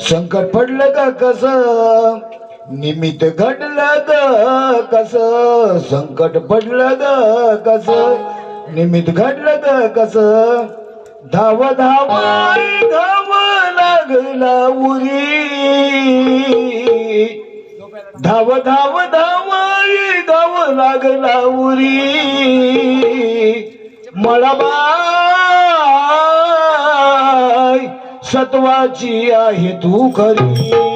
संकट पडलं का कस? निमित्त घडलं ग कस? संकट पडलं ग कस? निमित्त घडलं ग कस? धाव धाव धाव लागला उरी. धाव धाव धाव धाव लागला उरी. मला बा सत्वाची आहे तू खरी.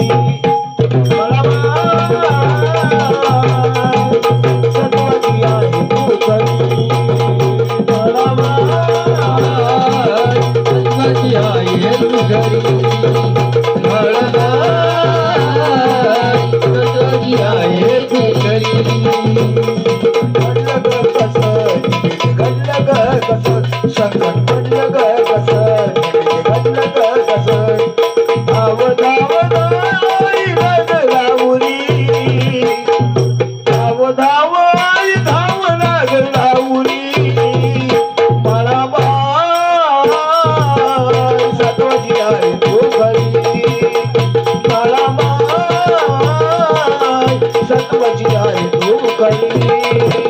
করি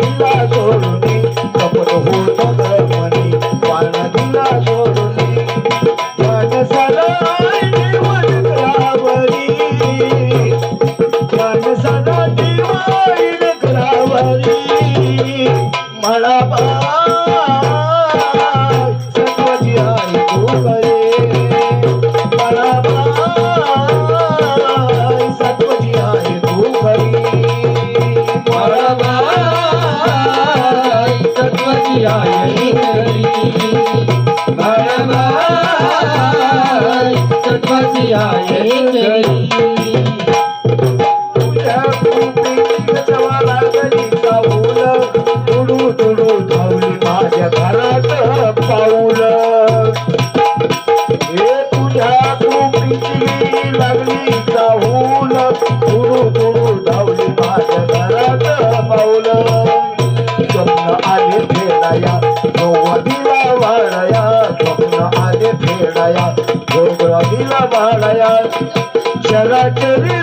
दिला सोडून कपट होता तत्वाची आय आले फेडाया गोगळा दिला बाळया. चरा चरी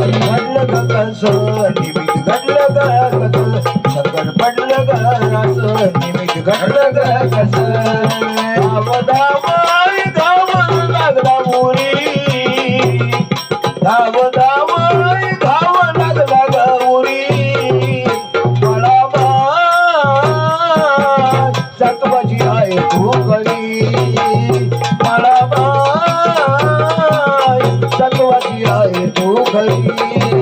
पडलं गस निमित घडलं गस शंकर पडलं गस निमित घडलं Thank.